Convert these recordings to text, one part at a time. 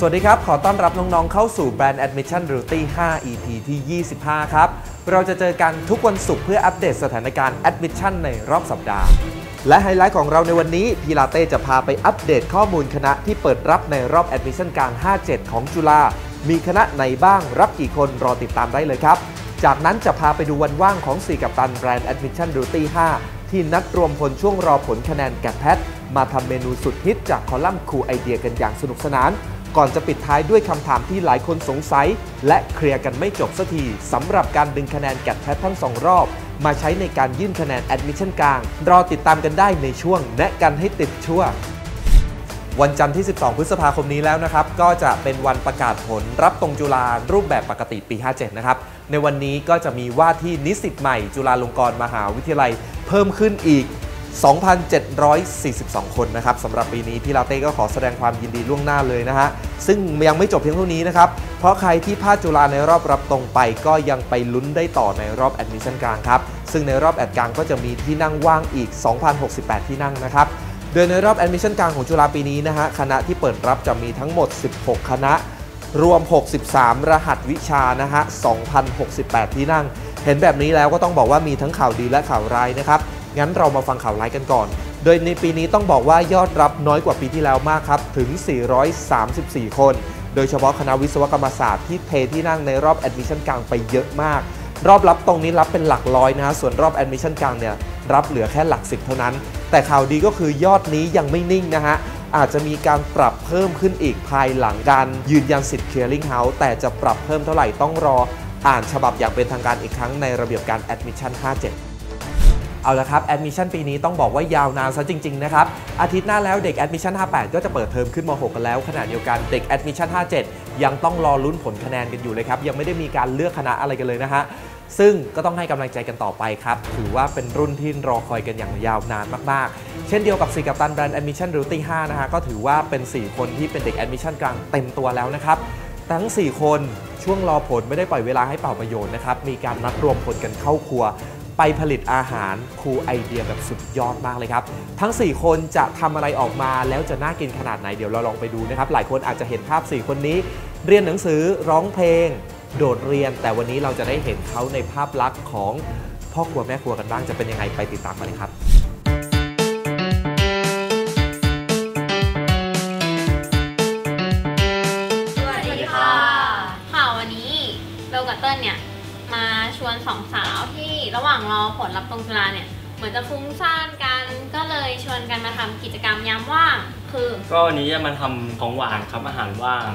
สวัสดีครับ ขอต้อนรับน้องๆ เข้าสู่ Brand Admission Realty 5 EP ที่ 25 ครับ เราจะเจอกันทุกวันศุกร์เพื่ออัปเดตสถานการณ์ Admission ในรอบสัปดาห์ และไฮไลท์ของเราในวันนี้พีลาเต้จะพาไปอัปเดตข้อมูลคณะที่เปิดรับในรอบ Admission กาง57 ของจุฬา มีคณะไหนบ้าง รับกี่คน รอติดตามได้เลยครับ จากนั้นจะพาไปดูวันว่างของ 4 กัปตัน Brand Admission Duty 5 ที่นัดรวมพลช่วงรอผลคะแนนแกดแพท มาทำเมนูสุดฮิตจากคอลัมน์คูไอเดียกันอย่างสนุกสนาน ก่อนจะปิดท้ายด้วยคำถามที่หลายคนสงสัย และเคลียร์กันไม่จบสักทีสำหรับการดึงคะแนนแกดแพททั้ง2รอบ มาใช้ในการยื่นคะแนน Admission กลางรอติดตามกันได้ในช่วงแนะกันให้ติดชั่ววันจันทร์ที่ 12 พฤษภาคมนี้แล้วนะครับ ก็จะเป็นวันประกาศผลรับตรงจุฬารูปแบบปกติปี 57 นะครับ ในวันนี้ก็จะมีว่าที่นิสิตใหม่จุฬาลงกรณ์มหาวิทยาลัย เพิ่มขึ้นอีก 2,742 คนนะครับสำหรับปีนี้พี่ลาเต้ก็ขอแสดงความยินดีล่วงหน้าเลยนะฮะ ซึ่งยังไม่จบเพียงเท่านี้นะครับ เพราะใครที่พลาดจุฬาในรอบรับตรงไป ก็ยังไปลุ้นได้ต่อในรอบแอดมิชชั่นกลางครับ ซึ่งในรอบแอดกลางก็จะมีที่นั่งว่างอีก 2,068 ที่นั่งนะครับ โดยในรอบแอดมิชชั่นกลางของจุฬาปีนี้นะฮะคณะที่เปิดรับจะมีทั้งหมด 16 คณะ รวม 63 รหัสวิชานะฮะ2,068 ที่นั่ง เห็นแบบนี้แล้วก็ต้องบอกว่ามีทั้งข่าวดีและข่าวร้ายนะครับ งั้นเรามาฟังข่าวร้ายกันก่อน โดยในปีนี้ต้องบอกว่ายอดรับน้อยกว่าปีที่แล้วมากครับ ถึง 434 คน โดยเฉพาะคณะวิศวกรรมศาสตร์ที่เทที่นั่งในรอบแอดมิชชั่นกลางไปเยอะมาก รอบรับตรงนี้รับเป็นหลักร้อยนะฮะส่วนรอบแอดมิชชั่นกลางเนี่ยรับเหลือแค่หลักสิบเท่านั้น แต่ข่าวดีก็คือยอดนี้ยังไม่นิ่งนะฮะอาจจะมีการปรับเพิ่มขึ้นอีกภายหลังการยืนยันสิทธิ์ clearing house แต่จะปรับเพิ่มเท่าไหร่ต้องรอ อ่านฉบับอย่างเป็นทางการอีกครั้งในระเบียบการ admission 57 เอาละครับ Admission ปีนี้ต้องบอกว่ายาวนานซะจริงๆนะครับอาทิตย์หน้าแล้วเด็ก Admission 58 ก็จะเปิดเทอมขึ้นม .6 กันแล้วขณะเดียวกันเด็ก Admission 57 ยังต้องรอลุ้นผลคะแนนกันอยู่เลยครับยังไม่ได้มีการเลือกคณะอะไรกันเลยนะฮะซึ่งก็ต้องให้กำลังใจกันต่อไปครับ ถือว่าเป็นรุ่นที่รอคอยกันอย่างยาวนานมากๆ เช่นเดียวกับ4กัปตันแบรนด์ Admission Duty 5นะฮะก็ถือว่าเป็น 4 คนที่เป็นเด็ก Admission กลางเต็มตัวแล้วนะครับทั้ง 4 คนช่วงรอผลไม่ได้ปล่อยเวลาให้เป่าประโยชน์นะครับ มีการนัดรวมผลกันเข้าครัว ไปผลิตอาหารคูไอเดียแบบสุดยอดมากเลยครับ ทั้ง 4 คนจะทำอะไรออกมาแล้วจะน่ากินขนาดไหนเดี๋ยวเราลองไปดูนะครับ หลายคนอาจจะเห็นภาพ 4 คนนี้ เรียนหนังสือร้องเพลง โดดเรียน แต่วันนี้เราจะได้เห็นเขาในภาพลักษณ์ของพ่อครัวแม่ครัวกันบ้างจะเป็นยังไงไปติดตามกันเลยครับ หว่างรอผลรับตรงจุฬาเนี่ยเหมือนจะฟุ้งซ่านกันก็เลยชวนกันมาทำกิจกรรมยามว่าง คือก็วันนี้จะมาทำของหวานครับอาหารว่าง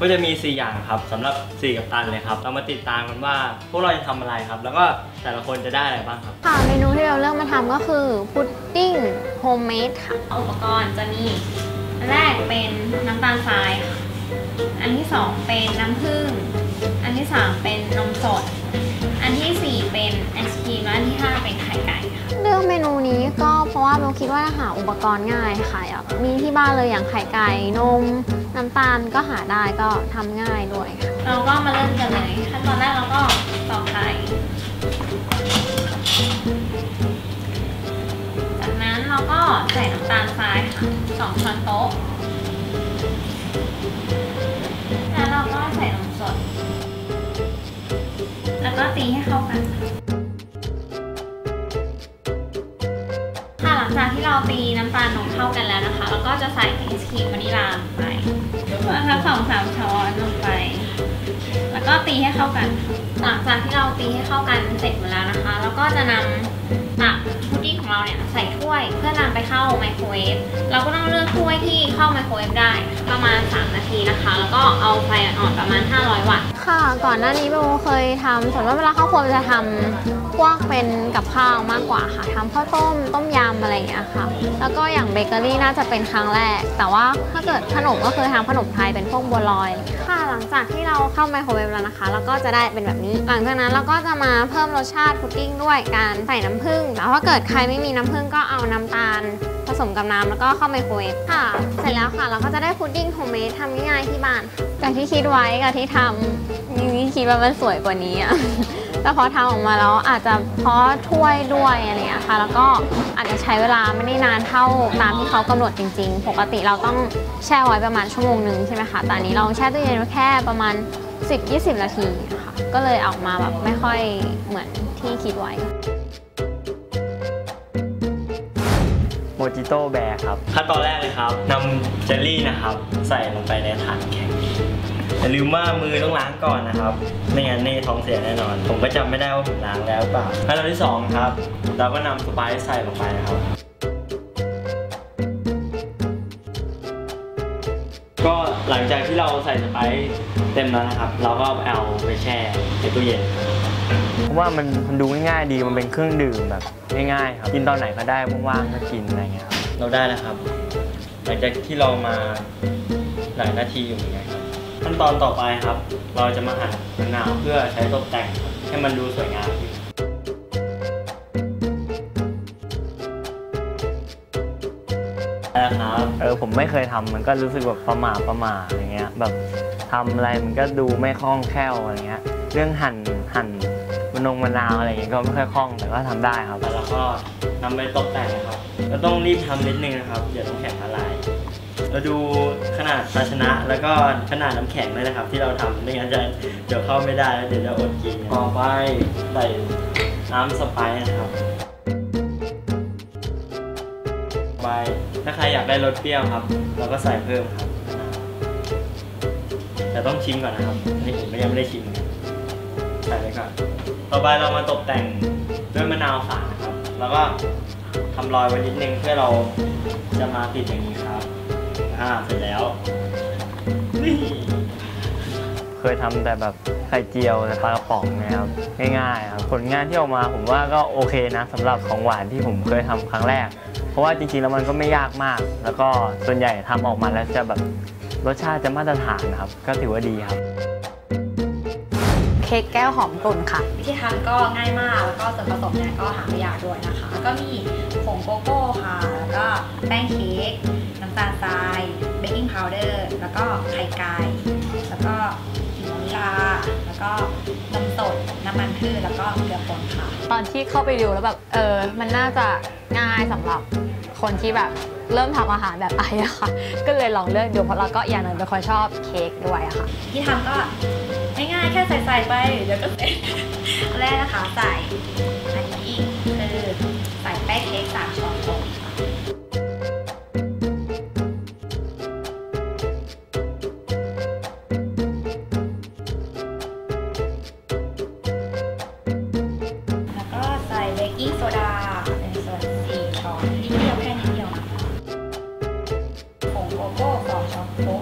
ก็จะมี 4 อย่างครับสำหรับ 4 กับตันเลยครับ เรามาติดตามกันว่า พวกเราจะทำอะไรครับ แล้วก็แต่ละคนจะได้อะไรบ้างครับ ค่ะเมนูที่เราเลือกมาทำก็คือพุดดิ้งโฮมเมดค่ะ อุปกรณ์จะมีอันแรกเป็นน้ำตาลทรายค่ะอันที่สองเป็นน้ำผึ้งอันที่สามเป็นนมสด อันที่ห้าเป็นไข่ไก่ค่ะเลือกเมนูนี้ก็เพราะว่าเราคิดว่าหาอุปกรณ์ง่ายค่ะอยากมีที่บ้านเลยอย่างไข่ไก่นมน้ำตาลก็หาได้ก็ทำง่ายด้วยค่ะเราก็มาเริ่มกันเลยขั้นตอนแรกเราก็ตอกไข่จากนั้นเราก็ใส่น้ำตาลทรายค่ะสองช้อนโต๊ะแล้วเราก็ใส่นมสด แล้วก็ตีให้เข้ากัน เราตีน้ำตาลนมเข้ากันแล้วนะคะเราก็จะใส่ไอศครีมวานิลลาลงไปประมาณสองสามช้อนลงไป แล้วก็ตีให้เข้ากัน หลังจากที่เราตีให้เข้ากันเสร็จหมดแล้วนะคะ แล้วก็จะนำตักพุดดิ้งของเราเนี่ยใส่ถ้วยเพื่อนำไปเข้าไมโครเวฟ เราก็ต้องเลือกถ้วยที่เข้าไมโครเวฟได้ประมาณ 3 นาทีนะคะ แล้วก็เอาไฟอ่อนๆประมาณ 500 วัตต์ ค่ะ ก่อนหน้านี้เบเคยทำส่วนมากเวลาเข้าครัวจะทำ พวกเป็นกับข้าวมากกว่าค่ะทำข้าวต้มต้มยำอะไรอย่างเงี้ยค่ะ แล้วก็อย่างเบเกอรี่น่าจะเป็นครั้งแรก แต่ว่าถ้าเกิดขนมก็เคยทำขนมไทยเป็นพวกบัวลอยค่ะหลังจากที่เราเข้าไมโครเวฟแล้วนะคะแล้วก็จะได้เป็นแบบนี้ หลังจากนั้นเราก็จะมาเพิ่มรสชาติพุดดิ้งด้วยการใส่น้ำผึ้งแล้วถ้าเกิดใครไม่มีน้ำผึ้งก็เอาน้ำตาล ผสมกับน้ำแล้วก็เข้าไมโครเวฟค่ะ เสร็จแล้วค่ะ เราก็จะได้พุดดิ้งโฮมเมดทำง่ายๆที่บ้านจากที่คิดไว้กับที่ทำนี่คิดว่ามันสวยกว่านี้อะแต่พอทำออกมาแล้วอาจจะเพราะถ้วยด้วยอะไรอย่างเงี้ยค่ะ แล้วก็อาจจะใช้เวลาไม่ได้นานเท่าตามที่เขากำหนดจริง ๆ ปกติเราต้องแช่ไว้ประมาณชั่วโมงหนึ่งใช่ไหมคะแต่อันนี้เราแช่ตู้เย็นไว้แค่ประมาณ 10-20 นาทีค่ะ ก็เลยออกมาแบบไม่ค่อยเหมือนที่คิดไว้ จิโต้แบร์ครับ ขั้นตอนแรกเลยครับนำเจลลี่นะครับ ใส่ลงไปในถาดแข็งอย่าลืมว่ามือต้องล้างก่อนนะครับ ไม่งั้นนี่ท้องเสียแน่นอน ผมก็จำไม่ได้ว่าผมล้างแล้วเปล่าขั้นตอนที่สองครับ เราก็นำสไปซ์ใส่ลงไปนะครับ หลังจากที่เราใส่สไปซ์เต็มแล้วนะครับ เราก็เอาไปแช่ในตู้เย็นเพราะว่ามันมันดูง่ายๆดีมันเป็นเครื่องดื่มแบบง่ายๆครับกินตอนไหนก็ได้ว่างๆก็กินอะไรเงี้ยครับเราได้แล้วครับ หลังจากที่เรามาหลายนาทีอยู่เหมือนกันครับขั้นตอนต่อไปครับ เราจะมาหั่นมะนาวเพื่อใช้ตกแต่งครับให้มันดูสวยงาม เออผมไม่เคยทำมันก็รู้สึกแบบประหม่าประหม่าอะไรเงี้ยแบบทำอะไรมันก็ดูไม่คล่องแคล่วอะไรเงี้ย เรื่องหั่นหั่นมะนงมะนาวอะไรเงี้ยก็ไม่ค่อยคล่องแต่ก็ทำได้ครับแล้วก็นำไปตกแต่งนะครับเราต้องรีบทำนิดนึงนะครับอย่าน้ำแข็งละลายเราดูขนาดภาชนะแล้วก็ขนาดน้ำแข็งด้วยนะครับ ที่เราทำไม่งั้นจะเดี๋ยวเข้าไม่ได้แล้วเดี๋ยวจะอดกินต่อไปใส่น้ำสไปซ์นะครับ ไป ถ้าใครอยากได้รสเปรี้ยวครับ เราก็ใส่เพิ่มครับ แต่ต้องชิมก่อนนะครับอันนี่ผมยังไม่ได้ชิม ใส่ไปก่อน ต่อไปเรามาตกแต่งด้วยมะนาวฝานครับ แล้วก็ทำรอยไว้นิดนึงเพื่อเราจะมาติดอย่างนี้ครับ อ่า เสร็จแล้วนี่เคยทำแต่แบบไข่เจียวแต่ปลากระป๋องนะครับง่ายๆครับผลงานที่ออกมาผมว่าก็โอเคนะสำหรับของหวานที่ผมเคยทำครั้งแรก ราะว่าจริงๆแล้วมันก็ไม่ยากมาก แล้วก็ส่วนใหญ่ทำออกมาแล้วจะแบบรสชาติจะมาตรฐานนะครับ ก็ถือว่าดีครับ เค้กแก้วหอมกลุ่นค่ะ วิธีทำก็ง่ายมากแล้วก็ส่วนผสมเนี่ยก็หาไม่ยากด้วยนะคะแล้วก็มีผงโกโก้ค่ะ แล้วก็แป้งเค้กน้ำตาลทรายเบกกิ้งพาวเดอร์แล้วก็ไข่ไก่แล้วก็ขิงวานิลาแล้วก็นมสดน้ำ มันพืชแล้วก็เกลือป่นค่ะ ตอนที่เข้าไปดูแล้วแบบเออมันน่าจะง่ายสำหรับคนที่แบบเริ่มทำอาหารแบบไออะค่ะ ก็เลยลองเลือกดูเพราะเราก็อย่างหนึ่งเป็นคนชอบเค้กด้วยอะค่ะ ที่ทำก็ง่ายๆแค่ใส่ใส่ๆไปเดี๋ยวก็เสร็จอันแรกนะคะใส่อันนี้คือใส่แป้งเค้กสามช้อนโต๊ะ ช้อนนิดเดียวแค่นิดเดียวนะผงโกโก้สองช้อนโต๊ะ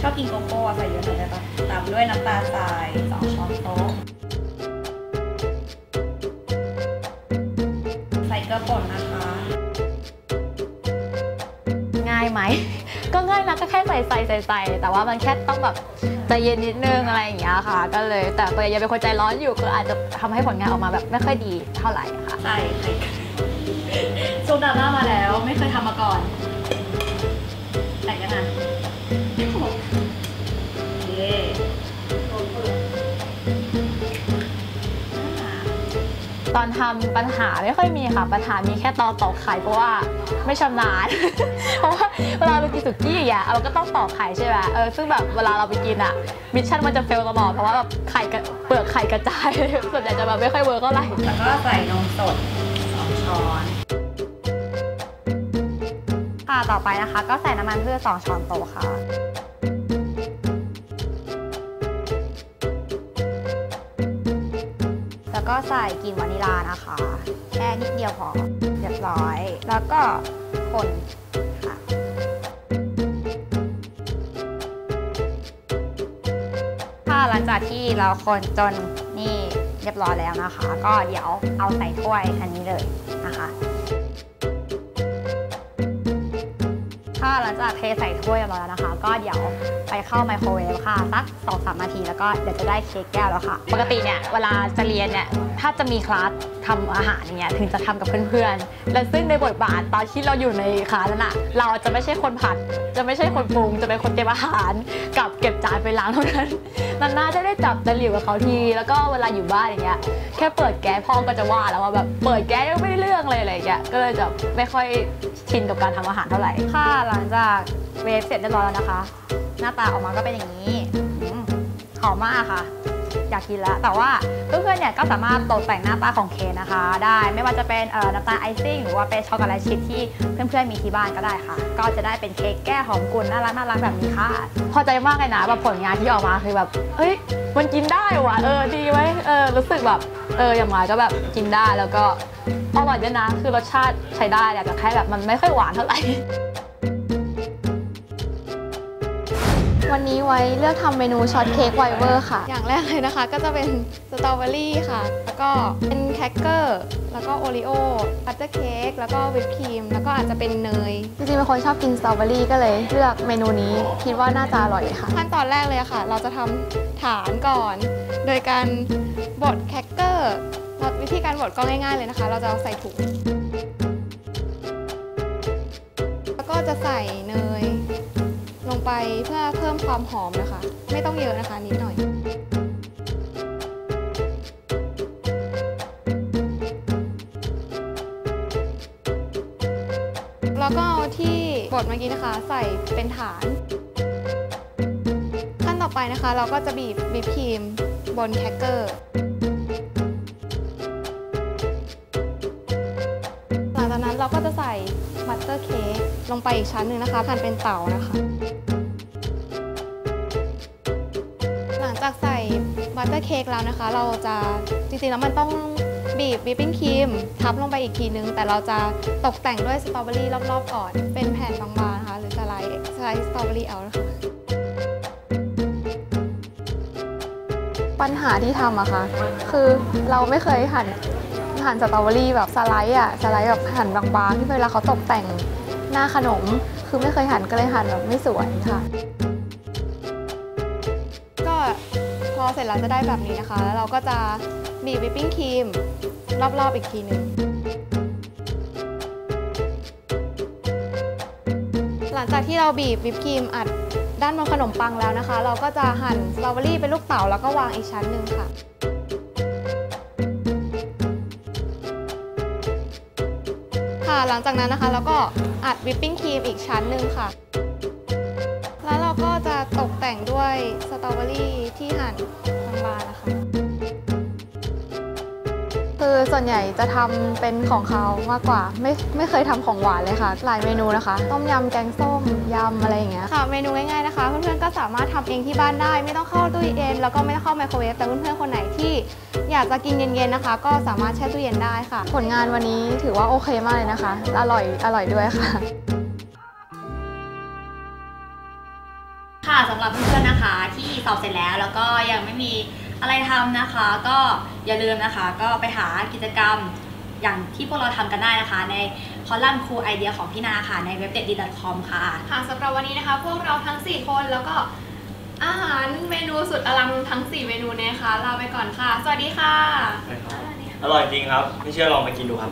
ชอบกินโกโก้ใส่เยอะหน่อยได้ปะตามด้วยน้ำตาลทรายสองช้อนโต๊ะใส่เกลือป่นนะคะ ง่ายไหม ก็ง่ายนะก็แค่ใส่ใส่ใส่ใส่แต่ว่ามันแค่ต้องแบบใจเย็นนิดนึงอะไรอย่างเงี้ยค่ะ ก็เลยแต่ตัวยังเป็นคนใจร้อนอยู่ก็อาจจะทำให้ผลงานออกมาแบบไม่ค่อยดีเท่าไหร่ค่ะใส่ ปดราม่ามาแล้ว ไม่เคยทำมาก่อนใส่กันนะเย้อ่าตอนทำปัญหาไม่ค่อยมีค่ะ ปัญหามีแค่ตอนตอกไข่เพราะว่าไม่ชำนาญ เพราะว่าเวลาเราไปกินสุกี้อะเราก็ต้องตอกไข่ใช่ไหมเออซึ่งแบบเวลาเราไปกินอะมิชชั่นมันจะเฟลตลอดเพราะว่าแบบไข่กระเปลือกไข่กระจาย ส่วนใหญ่จะแบบไม่ค่อยเวิร์กเท่าไหร่แล้วก็ใส่นมสดสองช้อนค่ะ ต่อไปนะคะ ก็ใส่น้ำมันพืช2ช้อนโต๊ะค่ะ แล้วก็ใส่กลิ่นวานิลานะคะ แค่นิดเดียวพอเรียบร้อย แล้วก็คนค่ะค่ะหลังจากที่เราคนจนนี่เรียบร้อยแล้วนะคะ ก็เดี๋ยวเอาใส่ถ้วยอันนี้เลยนะคะ ค่ะหลังจากเทใส่ถ้วยเรียบร้อยแล้วนะคะ ก็เดี๋ยวไปเข้าไมโครเวฟค่ะสักสองสามนาทีแล้วก็เดี๋ยวจะได้เค้กแก้วแล้วค่ะ ปกติเนี่ยเวลาจะเรียนเนี่ยถ้าจะมีคลาสทำอาหารเงี้ยถึงจะทำกับเพื่อนๆ และซึ่งในบทบาทตอนที่เราอยู่ในคลาสนั้นอะเราจะไม่ใช่คนผัด จะไม่ใช่คนปรุง จะเป็นคนเตรียมอาหารกับเก็บจานไปล้างเท่านั้นนานๆจะได้จับตะหลิวกับเขาทีแล้วก็เวลาอยู่บ้านอย่างเงี้ยแค่เปิดแก๊สพ่อก็จะว่าแล้วว่าแบบเปิดแก๊สยังไม่ได้เรื่องเลยอะไรอย่างเงี้ยก็เลยจะไม่ค่อย ชินกับการทำอาหารเท่าไหร่ ค่ะหลังจากเวฟเสร็จเรียบร้อยแล้วนะคะ หน้าตาออกมาก็เป็นอย่างนี้หอมมากค่ะ อยากกินแล้วแต่ว่าเพื่อนๆเนี่ยก็สามารถตกแต่งหน้าตาของเค้กนะคะ ได้ไม่ว่าจะเป็นน้ำตาลไอซิ่งหรือว่าเป็นช็อกโกแลตชิพที่เพื่อนๆมีที่บ้านก็ได้ค่ะ ก็จะได้เป็นเค้กแก้หอมกุลน่ารักน่ารักแบบนี้ค่ะ พอใจมากเลยนะแบบผลงานที่ออกมาคือแบบเฮ้ยมันกินได้ว่ะเออดีไว้เออรู้สึกแบบเอออย่างไรก็แบบกินได้แล้วก็ อร่อยด้วยนะ คือรสชาติใช้ได้แหละแต่แค่แบบมันไม่ค่อยหวานเท่าไหร่ วันนี้ไว้เลือกทำเมนูช็อตเค้กไวเวอร์ค่ะ อย่างแรกเลยนะคะ ก็จะเป็นสตรอเบอรี่ค่ะ แล้วก็เป็นแครกเกอร์ แล้วก็โอริโอบัตเตอร์เค้ก แล้วก็วิปครีม แล้วก็อาจจะเป็นเนย จริงๆเป็นคนชอบกินสตรอเบอรี่ก็เลยเลือกเมนูนี้ คิดว่าน่าจะอร่อยค่ะ ขั้นตอนแรกเลยค่ะ เราจะทำฐานก่อน โดยการบดแครกเกอร์ วิธีการบดก็ง่ายๆเลยนะคะ เราจะใส่ถุงแล้วก็จะใส่เนยลงไปเพื่อเพิ่มความหอมนะคะ ไม่ต้องเยอะนะคะนิดหน่อย แล้วก็เอาที่บดเมื่อกี้นะคะ ใส่เป็นฐาน ขั้นต่อไปนะคะ เราก็จะบีบวิปครีมบนแครกเกอร์ ลงไปอีกชั้นหนึ่งนะคะหั่นเป็นเต๋านะคะ หลังจากใส่บัตเตอร์เค้กแล้วนะคะ เราจะจริงๆแล้วมันต้องบีบวิปปิ้งครีมทับลงไปอีกทีนึง แต่เราจะตกแต่งด้วยสตรอเบอรี่รอบๆก่อน เป็นแผ่นบางๆนะคะหรือสไลด์สไลด์สตรอเบอรี่เอานะคะปัญหาที่ทำอะค่ะคือเราไม่เคยหั่นหั่นสตรอเบอรี่แบบสไลด์อะสไลด์แบบหั่นบางๆ ที่เวลาเขาตกแต่ง น้าขนม คือไม่เคยหั่นก็เลยหั่นแบบไม่สวยค่ะ ก็พอเสร็จแล้วจะได้แบบนี้นะคะ แล้วเราก็จะบีบวิปปิ้งครีมรอบๆอีกทีหนึ่งหลังจากที่เราบีบวิปครีมอัดด้านบนขนมปังแล้วนะคะ เราก็จะหั่นสตรอเบอรี่เป็นลูกเต๋าแล้วก็วางอีกชั้นหนึ่งค่ะ ค่ะ หลังจากนั้นนะคะเราก็อัดวิปปิ้งครีมอีกชั้นหนึ่งค่ะ แล้วเราก็จะตกแต่งด้วยสตรอเบอรี่ที่หั่นบางๆนะคะ ส่วนใหญ่จะทำเป็นของเขามากกว่า ไม่ไม่เคยทำของหวานเลยค่ะ หลายเมนูนะคะ ต้มยำแกงส้มยำอะไรอย่างเงี้ยค่ะ เมนูง่ายๆนะคะ เพื่อนๆก็สามารถทำเองที่บ้านได้ ไม่ต้องเข้าตู้เย็นแล้วก็ไม่ต้องเข้าไมโครเวฟแต่เพื่อนๆคนไหนที่อยากจะกินเย็นๆนะคะ ก็สามารถแช่ตู้เย็นได้ค่ะ ผลงานวันนี้ถือว่าโอเคมากเลยนะคะ อร่อยอร่อยด้วยค่ะค่ะสำหรับเพื่อนๆนะคะ ที่สอบเสร็จแล้วแล้วก็ยังไม่มี อะไรทำนะคะ ก็อย่าลืมนะคะ ก็ไปหากิจกรรมอย่างที่พวกเราทำกันได้นะคะ ในคอลัมน์ครูไอเดียของพี่นาค่ะในเว็บเด็ดดี .com ค่ะค่ะสำหรับวันนี้นะคะ พวกเราทั้ง 4 คนแล้วก็อาหารเมนูสุดอลังทั้ง 4 เมนูเนยนะคะลาไปก่อนค่ะ สวัสดีค่ะอร่อยจริงครับ ไม่เชื่อลองมากินดูครับ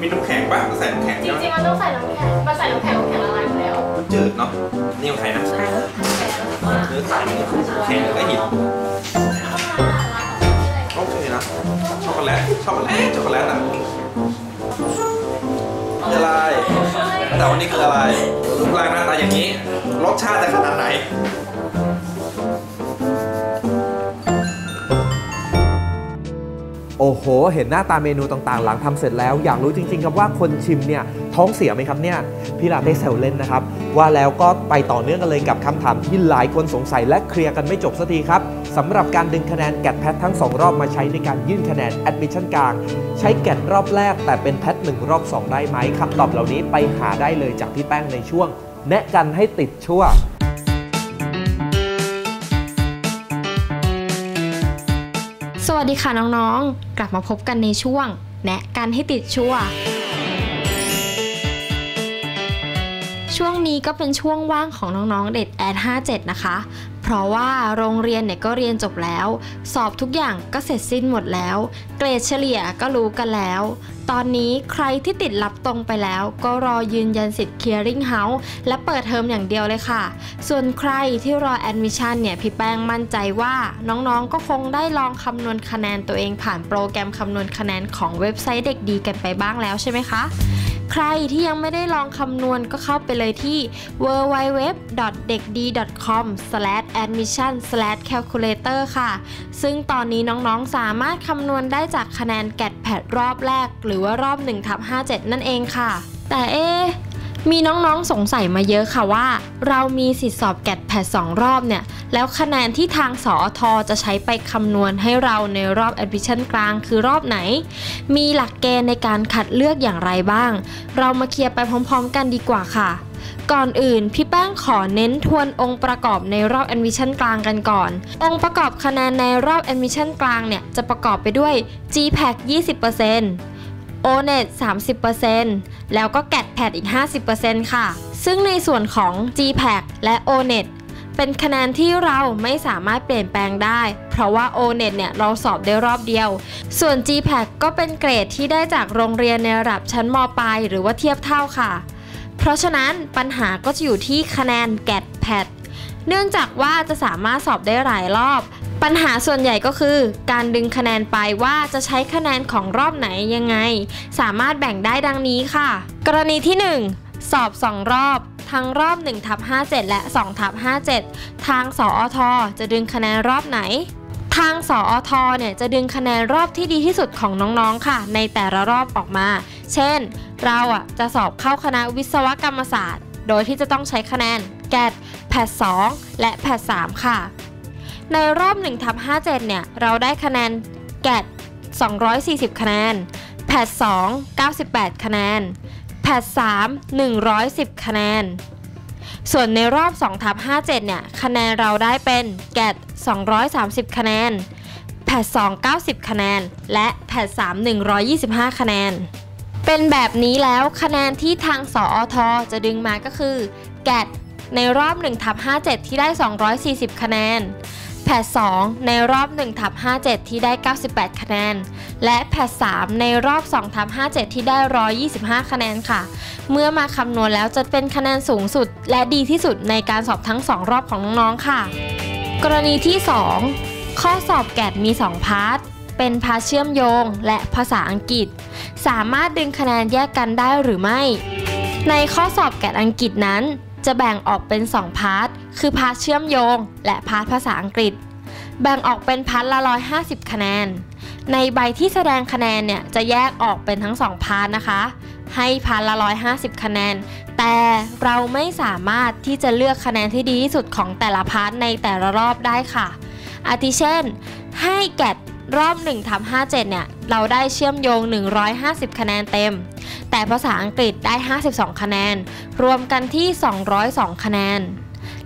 มีน้ำแข็งป่ะใส่น้ำแข็งจใช่ไหมริงๆมันต้องใส่น้ำแข็งมันใส่น้ำแข็งน้ำแข็งละลายอยู่แล้วมันจืดเนาะนี่ของใครนะ ซื้อขายเนี่ยแข็งก็หินโอเคนะช็อกโกแลตช็อกโกแลตช็อกโกแลตอะอะไร แต่วันนี้คืออะไรรูปร่างหน้าตาอย่างนี้ รสชาติจะขนาดไหน โอ้โห เห็นหน้าตาเมนูต่างๆ หลังทำเสร็จแล้ว อยากรู้จริงๆครับว่าคนชิมเนี่ยท้องเสียไหมครับเนี่ยพี่ลาเต้แซวเล่นนะครับ ว่าแล้วก็ไปต่อเนื่องกันเลยกับคำถามที่หลายคนสงสัยและเคลียร์กันไม่จบสักทีครับสำหรับการดึงคะแนนแกดแพททั้ง 2 รอบมาใช้ในการยื่นคะแนนแอดมิชชั่นกลาง ใช้แกดรอบแรก แต่เป็นแพทหนึ่งรอบ 2 ได้ไหมคำตอบเหล่านี้ไปหาได้เลยจากพี่แป้งในช่วง แนะกันให้ติดชั่ว วัสดีค่ะน้องๆ กลับมาพบกันในช่วง แนะกันให้ติดชั่ว ช่วงนี้ก็เป็นช่วงว่างของน้องๆ เด็ดแอด57 นะคะ ราะว่าโรงเรียนเนี่ยก็เรียนจบแล้ว สอบทุกอย่างก็เสร็จสิ้นหมดแล้ว เกรดเฉลี่ยก็รู้กันแล้ว ตอนนี้ใครที่ติดรับตรงไปแล้ว ก็รอยืนยันสิทธิ์ Clearing House และเปิดเทอมอย่างเดียวเลยค่ะ ส่วนใครที่รอแอดมิชชั่นเนี่ยพี่แป้งมั่นใจว่าน้องๆก็คงได้ลองคำนวณคะแนนตัวเองผ่านโปรแกรมคำนวณคะแนนของเว็บไซต์เด็กดีกันไปบ้างแล้วใช่ไหมคะ ใครที่ยังไม่ได้ลองคำนวณก็เข้าไปเลยที่ www.dekd.com/admission/calculator ค่ะ ซึ่งตอนนี้น้องๆ สามารถคำนวณได้จากคะแนนแกดแพดรอบแรก หรือว่ารอบ1ทับ57 นั่นเองค่ะ แต่เอ๊ มีน้องๆสงสัยมาเยอะค่ะว่า เรามีสิทธิสอบแกดแพด2รอบเนี่ย แล้วคะแนนที่ทางสอทอจะใช้ไปคำนวณให้เราในรอบ admission กลางคือรอบไหน มีหลักเกณฑ์ในการคัดเลือกอย่างไรบ้าง เรามาเคลียร์ไปพร้อมๆ กันดีกว่าค่ะก่อนอื่น พี่แป้งขอเน้นทวนองค์ประกอบในรอบ admission กลางกันก่อน องค์ประกอบคะแนนในรอบ admission กลางเนี่ย จะประกอบไปด้วย GPAC 20% ONET 30%แล้วก็ GAT-PAD อีก 50%ค่ะ ซึ่งในส่วนของ GPAC และ ONET เป็นคะแนนที่เราไม่สามารถเปลี่ยนแปลงได้ เพราะว่า ONET เนี่ยเราสอบได้รอบเดียว ส่วน GPAC ก็เป็นเกรดที่ได้จากโรงเรียนในระดับชั้นมปลายหรือว่าเทียบเท่าค่ะ เพราะฉะนั้นปัญหาก็จะอยู่ที่คะแนน GAT-PAD เนื่องจากว่าจะสามารถสอบได้หลายรอบ ปัญหาส่วนใหญ่ก็คือการดึงคะแนนไปว่าจะใช้คะแนนของรอบไหนยังไง สามารถแบ่งได้ดังนี้ค่ะ กรณีที่ 1 สอบ 2 รอบ ทั้งรอบ1ทับ57 และ2ทับ57 ทางสอทจะดึงคะแนนรอบไหน ทางสอทเนี่ยจะดึงคะแนนรอบที่ดีที่สุดของน้องๆค่ะ ในแต่ละรอบออกมา เช่น เราอะจะสอบเข้าคณะวิศวกรรมศาสตร์ โดยที่จะต้องใช้คะแนนแกดแพท2และแพท3ค่ะ ในรอบ1ทับ57 เนี่ย เราได้คะแนนแกด240 คะแนน แพท2 98 คะแนน แพท3 110 คะแนน ส่วนในรอบ2ทับ57 เนี่ย คะแนนเราได้เป็นแกด230 คะแนน แพท2 90 คะแนน และแพท3 125 คะแนน เป็นแบบนี้แล้วคะแนนที่ทางสอทจะดึงมาก็คือแกดในรอบ1ทับ57 ที่ได้ 240 คะแนน แพท2ในรอบ1ทับ57 ที่ได้ 98 คะแนน และแพท3ในรอบ2ทับ57 ที่ได้ 125 คะแนนค่ะ เมื่อมาคำนวณแล้วจะเป็นคะแนนสูงสุด และดีที่สุดในการสอบทั้ง 2 รอบของน้องๆค่ะ กรณีที่ 2 ข้อสอบแกดมี 2 พาร์ทเป็นพาเชื่อมโยงและภาษาอังกฤษ สามารถดึงคะแนนแยกกันได้หรือไม่ ในข้อสอบแกดอังกฤษนั้น จะแบ่งออกเป็น 2 พาร์ท คือพาร์ทเชื่อมโยง และพาร์ทภาษาอังกฤษ แบ่งออกเป็นพาร์ทละ 150 คะแนน ในใบที่แสดงคะแนนเนี่ยจะแยกออกเป็นทั้ง 2 พาร์ทนะคะ ให้พาร์ทละ 150 คะแนน แต่เราไม่สามารถที่จะเลือกคะแนนที่ดีที่สุดของแต่ละพาร์ทในแต่ละรอบได้ค่ะ อาทิเช่น ให้แกด รอบ1ทับ57 เนี่ย เราได้เชื่อมโยง 150 คะแนนเต็ม แต่ภาษาอังกฤษได้ 52 คะแนน รวมกันที่ 202 คะแนน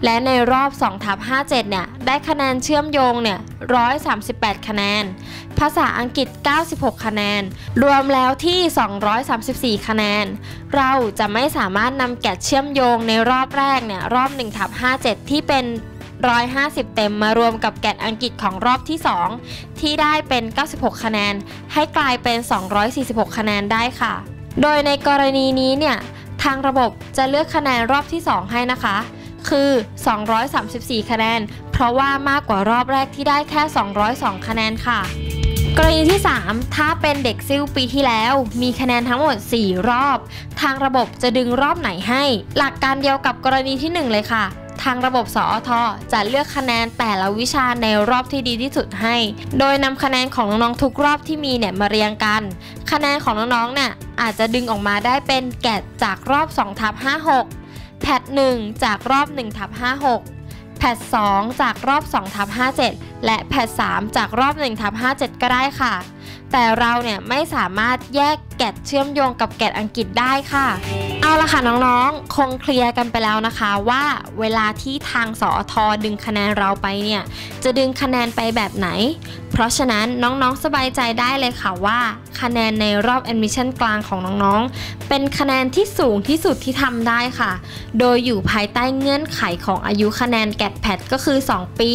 และในรอบ2ทับ57 เนี่ย ได้คะแนนเชื่อมโยง เนี่ย 138 คะแนน ภาษาอังกฤษ 96 คะแนน รวมแล้วที่ 234 คะแนน เราจะไม่สามารถนำแกดเชื่อมโยงในรอบแรก เนี่ย รอบ1ทับ57 ที่เป็น 150 เต็มมารวมกับแกดอังกฤษของรอบที่ 2 ที่ได้เป็น 96 คะแนน ให้กลายเป็น 246 คะแนนได้ค่ะ โดยในกรณีนี้เนี่ยทางระบบจะเลือกคะแนนรอบที่ 2 ให้นะคะ คือ 234 คะแนน เพราะว่ามากกว่ารอบแรกที่ได้แค่ 202 คะแนนค่ะกรณีที่ 3 ถ้าเป็นเด็กซิ่วปีที่แล้ว มีคะแนนทั้งหมด 4 รอบ ทางระบบจะดึงรอบไหนให้ หลักการเดียวกับกรณีที่ 1 เลยค่ะ ทางระบบสอทจะเลือกคะแนนแต่ละวิชาในรอบที่ดีที่สุดให้ โดยนำคะแนนของน้องๆทุกรอบที่มีเนี่ยมาเรียงกัน คะแนนของน้องๆเนี่ยอาจจะดึงออกมาได้เป็นแกดจากรอบ2ทับ56แพท1จากรอบ1ทับ56แพท2จากรอบ2ทับ57 และแพท3จากรอบ1ทับ57 ก็ได้ค่ะ แต่เราเนี่ยไม่สามารถแยกแกดเชื่อมโยงกับแกดอังกฤษได้ค่ะ ละค่ะน้องๆ คงเคลียร์กันไปแล้วนะคะว่าเวลาที่ทางสอทอดึงคะแนนเราไปเนี่ย จะดึงคะแนนไปแบบไหน เพราะฉะนั้นน้องๆ สบายใจได้เลยค่ะว่าคะแนนในรอบ admission กลางของน้องๆ เป็นคะแนนที่สูงที่สุดที่ทำได้ค่ะ โดยอยู่ภายใต้เงื่อนไขของอายุคะแนนแกดแพดก็คือ 2 ปี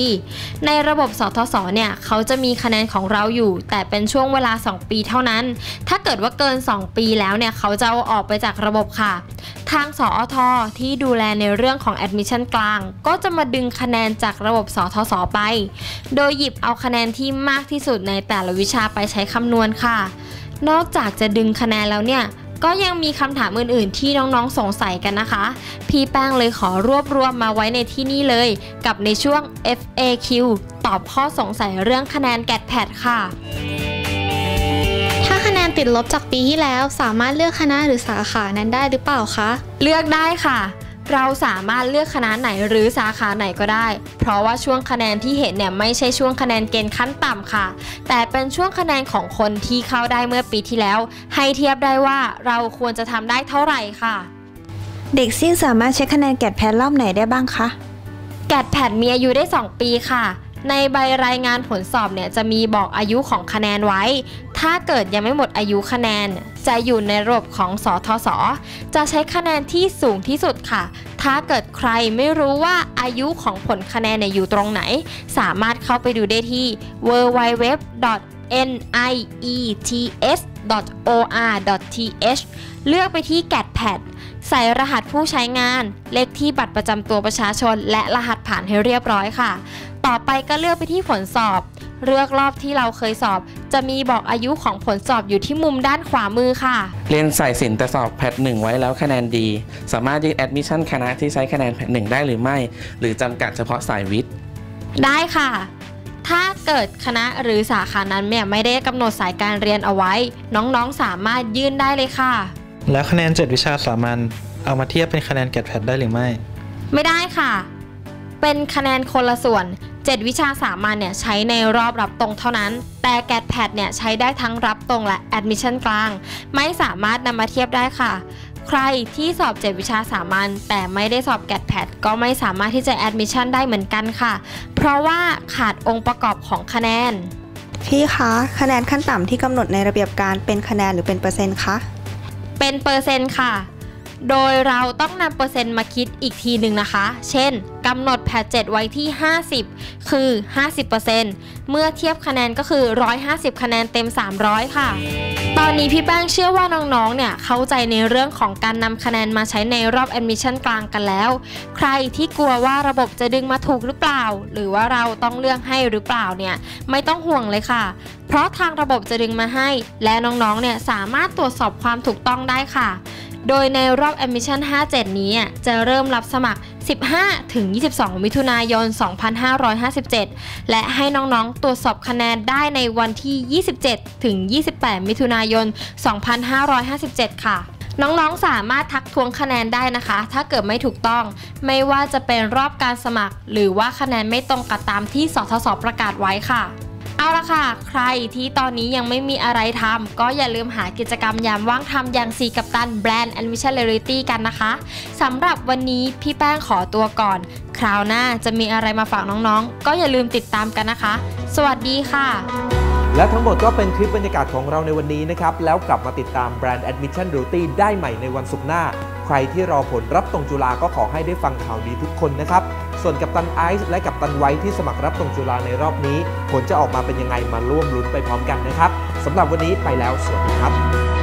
ในระบบสทศเนี่ยเขาจะมีคะแนนของเราอยู่ แต่เป็นช่วงเวลา 2 ปีเท่านั้น ถ้าเกิดว่าเกิน 2 ปีแล้วเนี่ยเขาจะเอาออกไปจากระบบค่ะทางสอทที่ดูแลในเรื่องของ admission กลาง ก็จะมาดึงคะแนนจากระบบสทศไป โดยหยิบเอาคะแนนที่มากที่สุดในแต่ละวิชาไปใช้คำนวณค่ะ นอกจากจะดึงคะแนนแล้วเนี่ยก็ยังมีคำถามอื่นๆ ที่น้องๆ สงสัยกันนะคะ พี่แป้งเลยขอรวบรวมมาไว้ในที่นี่เลย กับในช่วง FAQ ตอบข้อสงสัยเรื่องคะแนนแกดแพดค่ะ ติดลบจากปีที่แล้ว สามารถเลือกคณะหรือสาขานั้นได้หรือเปล่าคะ เลือกได้ค่ะ เราสามารถเลือกคณะไหนหรือสาขาไหนก็ได้ เพราะว่าช่วงคะแนนที่เห็นเนี่ยไม่ใช่ช่วงคะแนนเกณฑ์ขั้นต่ำค่ะ แต่เป็นช่วงคะแนนของคนที่เข้าได้เมื่อปีที่แล้ว ให้เทียบได้ว่าเราควรจะทำได้เท่าไหร่ค่ะ เด็กซิ่งสามารถเช็คคะแนนแกดแพทรอบไหนได้บ้างคะแกดแพดมีอายุได้ 2 ปีค่ะ ในใบรายงานผลสอบเนี่ยจะมีบอกอายุของคะแนนไว้ ถ้าเกิดยังไม่หมดอายุคะแนน จะอยู่ในระบบของสทศ จะใช้คะแนนที่สูงที่สุดค่ะ ถ้าเกิดใครไม่รู้ว่าอายุของผลคะแนนเนี่ยอยู่ตรงไหน สามารถเข้าไปดูได้ที่ www.niets.or.th เลือกไปที่ GAT PAD ใส่รหัสผู้ใช้งาน เลขที่บัตรประจำตัวประชาชน และรหัสผ่านให้เรียบร้อยค่ะ ต่อไปก็เลือกไปที่ผลสอบ เลือกรอบที่เราเคยสอบ จะมีบอกอายุของผลสอบอยู่ที่มุมด้านขวามือค่ะ เรียนสายศิลป์แต่สอบแพทหนึ่งไว้แล้วคะแนนดี สามารถยื่นแอดมิชชั่นคณะที่ใช้คะแนนแพทหนึ่งได้หรือไม่ หรือจำกัดเฉพาะสายวิทย์ ได้ค่ะถ้าเกิดคณะหรือสาขานั้นเนี่ยไม่ได้กำหนดสายการเรียนเอาไว้ น้องๆสามารถยื่นได้เลยค่ะ แล้วคะแนน 7 วิชาสามัญเอามาเทียบเป็นคะแนนแกดแพดได้หรือไม่ ไม่ได้ค่ะ เป็นคะแนนคนละส่วน 7 วิชาสามัญเนี่ยใช้ในรอบรับตรงเท่านั้น แต่แกดแพดเนี่ยใช้ได้ทั้งรับตรงและแอดมิชชั่นกลาง ไม่สามารถนำมาเทียบได้ค่ะ ใครที่สอบ7วิชาสามัญแต่ไม่ได้สอบแกดแพดก็ไม่สามารถที่จะแอดมิชชั่นได้เหมือนกันค่ะ เพราะว่าขาดองค์ประกอบของคะแนน พี่คะคะแนนขั้นต่ำที่กำหนดในระเบียบการเป็นคะแนนหรือเป็นเปอร์เซ็นต์คะ เป็นเปอร์เซ็นต์ค่ะ โดยเราต้องนำเปอร์เซ็นต์มาคิดอีกทีหนึ่งนะคะ เช่นกำหนดแพท7ไว้ที่ 50 คือ 50%เมื่อเทียบคะแนนก็คือ 150 คะแนนเต็ม 300 ค่ะ ตอนนี้พี่แป้งเชื่อว่าน้องๆ เนี่ยเข้าใจในเรื่องของการนำคะแนนมาใช้ในรอบ admission กลางกันแล้ว ใครที่กลัวว่าระบบจะดึงมาถูกหรือเปล่า หรือว่าเราต้องเลือกให้หรือเปล่าเนี่ยไม่ต้องห่วงเลยค่ะ เพราะทางระบบจะดึงมาให้ และน้องๆ เนี่ยสามารถตรวจสอบความถูกต้องได้ค่ะ โดยในรอบ admission 57 นี้จะเริ่มรับสมัคร 15 ถึง 22 มิถุนายน 2557 และให้น้องๆ ตรวจสอบคะแนนได้ในวันที่ 27 ถึง 28 มิถุนายน 2557 ค่ะน้องๆ สามารถทักทวงคะแนนได้นะคะ ถ้าเกิดไม่ถูกต้อง ไม่ว่าจะเป็นรอบการสมัคร หรือว่าคะแนนไม่ตรงกับตามที่สทศประกาศไว้ค่ะ เอาละค่ะ ใครที่ตอนนี้ยังไม่มีอะไรทำก็อย่าลืมหากิจกรรมยามว่างทำอย่างสีกับตันแบรนด์ Admission Reality กันนะคะสำหรับวันนี้พี่แป้งขอตัวก่อน คราวหน้าจะมีอะไรมาฝากน้องๆ ก็อย่าลืมติดตามกันนะคะ สวัสดีค่ะ และทั้งหมดก็เป็นคลิปบรรยากาศของเราในวันนี้นะครับ แล้วกลับมาติดตามแบรนด์ Admission Duty ได้ใหม่ในวันศุกร์หน้า รที่รอผลรับตรงจุฬาก็ขอให้ได้ฟังข่าวดีทุกคนนะครับ ส่วนกับตันไอซ์และกับตันไว้ที่สมัครรับตรงจุฬาในรอบนี้ ผลจะออกมาเป็นยังไงมาร่วมลุ้นไปพร้อมกันนะครับสำหรับวันนี้ไปแล้วสวัสดีครับ